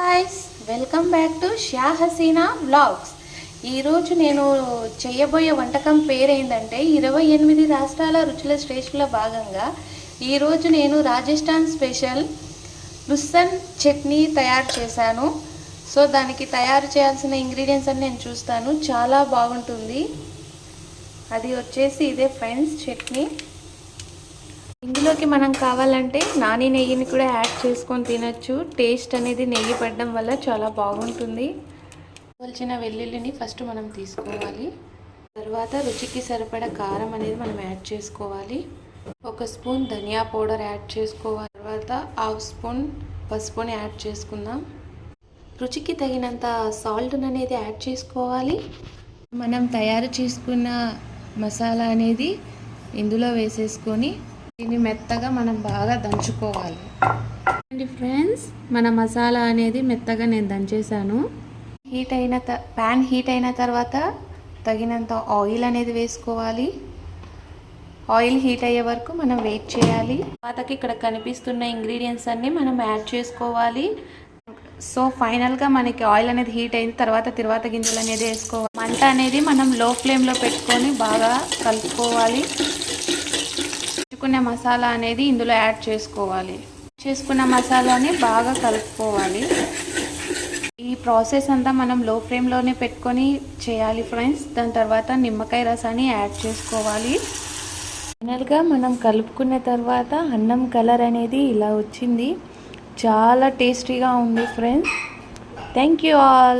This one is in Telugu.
Hi welcome back to Sha Haseena vlogs ఈరోజు నేను చేయబోయే వంటకం పేరు ఏంటంటే ఇరవై ఎనిమిది రాష్ట్రాల రుచుల శ్రేష్ఠుల భాగంగా ఈరోజు నేను రాజస్థాన్ స్పెషల్ లుస్సన్ చట్నీ తయారు చేశాను. సో దానికి తయారు చేయాల్సిన ఇంగ్రీడియంట్స్ అని నేను చూస్తాను. చాలా బాగుంటుంది. అది వచ్చేసి ఇదే ఫ్రెండ్స్ చట్నీ. ఇందులోకి మనం కావాలంటే నాని నెయ్యిని కూడా యాడ్ చేసుకొని తినచ్చు. టేస్ట్ అనేది నెయ్యి పడడం వల్ల చాలా బాగుంటుంది. కొలిచిన వెల్లుల్లిని ఫస్ట్ మనం తీసుకోవాలి. తర్వాత రుచికి సరిపడా కారం అనేది మనం యాడ్ చేసుకోవాలి. ఒక స్పూన్ ధనియా పౌడర్ యాడ్ చేసుకోవాలి. తర్వాత హాఫ్ స్పూన్ పసుపుని యాడ్ చేసుకుందాం. రుచికి తగినంత సాల్ట్ అనేది యాడ్ చేసుకోవాలి. మనం తయారు చేసుకున్న మసాలా అనేది ఇందులో వేసేసుకొని దీన్ని మెత్తగా మనం బాగా దంచుకోవాలి. అండి ఫ్రెండ్స్ మన మసాలా అనేది మెత్తగా నేను దంచేసాను హీట్ అయిన త ప్యాన్ హీట్ అయిన తర్వాత తగినంత ఆయిల్ అనేది వేసుకోవాలి. ఆయిల్ హీట్ అయ్యే వరకు మనం వెయిట్ చేయాలి. తర్వాతకి ఇక్కడ కనిపిస్తున్న ఇంగ్రీడియంట్స్ అన్నీ మనం యాడ్ చేసుకోవాలి. సో ఫైనల్గా మనకి ఆయిల్ అనేది హీట్ అయిన తర్వాత తర్వాత గింజలు అనేది వేసుకోవాలి. మంట అనేది మనం లో ఫ్లేమ్లో పెట్టుకొని బాగా కలుపుకోవాలి. చేసుకునే మసాలా అనేది ఇందులో యాడ్ చేసుకోవాలి. చేసుకున్న మసాలాని బాగా కలుపుకోవాలి. ఈ ప్రాసెస్ అంతా మనం లో ఫ్లేమ్లోనే పెట్టుకొని చేయాలి ఫ్రెండ్స్. దాని తర్వాత నిమ్మకాయ రసాన్ని యాడ్ చేసుకోవాలి. ఫైనల్గా మనం కలుపుకున్న తర్వాత అన్నం కలర్ అనేది ఇలా వచ్చింది. చాలా టేస్టీగా ఉంది ఫ్రెండ్స్. Thank you all.